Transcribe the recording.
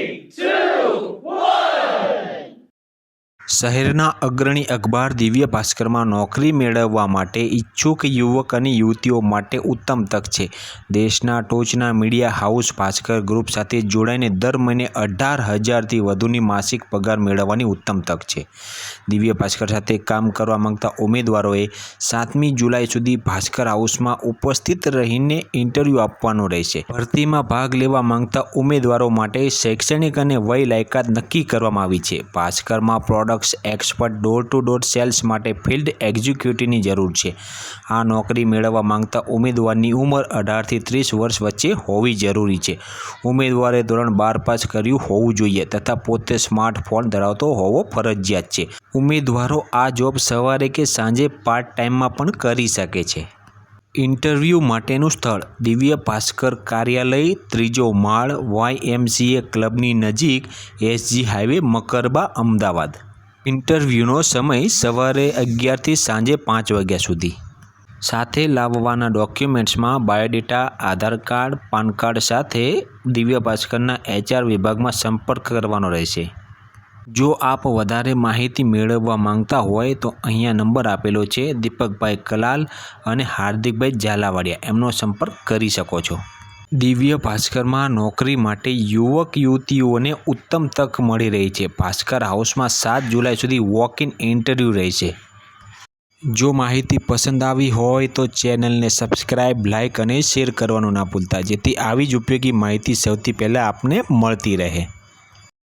two. શહેરના અગ્રણી અખબાર દિવ્ય ભાસ્કરમાં નોકરી મેળવવા માટે ઈચ્છુક યુવક અને યુવતીઓ માટે ઉત્તમ તક છે. દેશના ટોચના મીડિયા હાઉસ ભાસ્કર ગ્રુપ સાથે જોડાઈને દર મહિને અઢાર હજારથી વધુની માસિક પગાર મેળવવાની ઉત્તમ તક છે. દિવ્ય ભાસ્કર સાથે કામ કરવા માંગતા ઉમેદવારોએ સાતમી જુલાઈ સુધી ભાસ્કર હાઉસમાં ઉપસ્થિત રહીને ઇન્ટરવ્યૂ આપવાનું રહેશે. ભરતીમાં ભાગ લેવા માંગતા ઉમેદવારો માટે શૈક્ષણિક અને વય લાયકાત નક્કી કરવામાં આવી છે. ભાસ્કરમાં products expert door to door sales માટે ફિલ્ડ એક્ઝિક્યુટિવની જરૂર છે. આ નોકરી મેળવવા માંગતા ઉમેદવારની ઉંમર અઢારથી ત્રીસ વર્ષ વચ્ચે હોવી જરૂરી છે. ઉમેદવારે ધોરણ બાર પાસ કર્યું હોવું જોઈએ તથા પોતે સ્માર્ટફોન ધરાવતો હોવો ફરજિયાત છે. ઉમેદવારો આ જોબ સવારે કે સાંજે પાર્ટ ટાઈમમાં પણ કરી શકે છે. ઇન્ટરવ્યૂ માટેનું સ્થળ, દિવ્ય ભાસ્કર કાર્યાલય, ત્રીજો માળ વાયએમસીએ ક્લબની નજીક એસજી હાઈવે, મકરબા, અમદાવાદ. ઇન્ટરવ્યૂનો સમય સવારે અગિયારથી સાંજે પાંચ વાગ્યા સુધી. સાથે લાવવાના ડોક્યુમેન્ટ્સમાં biodata, Aadhaar card, PAN card સાથે દિવ્ય ભાસ્કરના એચઆર વિભાગમાં સંપર્ક કરવાનો રહેશે. જો આપ વધારે માહિતી મેળવવા માંગતા હોય તો અહીંયા નંબર આપેલો છે દીપકભાઈ કલાલ અને હાર્દિકભાઈ ઝાલાવાડિયા. એમનો સંપર્ક કરી શકો છો. દિવ્ય ભાસ્કરમાં નોકરી માટે યુવક યુવતીઓને ઉત્તમ તક મળી રહી છે. ભાસ્કર હાઉસમાં સાત જુલાઈ સુધી વોક ઇન ઇન્ટરવ્યૂ રહેશે. જો માહિતી પસંદ આવી હોય તો ચેનલને સબસ્ક્રાઈબ લાઇક અને શેર કરવાનું ના ભૂલતા. જેથી આવી જ ઉપયોગી માહિતી સૌથી પહેલાં આપને મળતી રહે.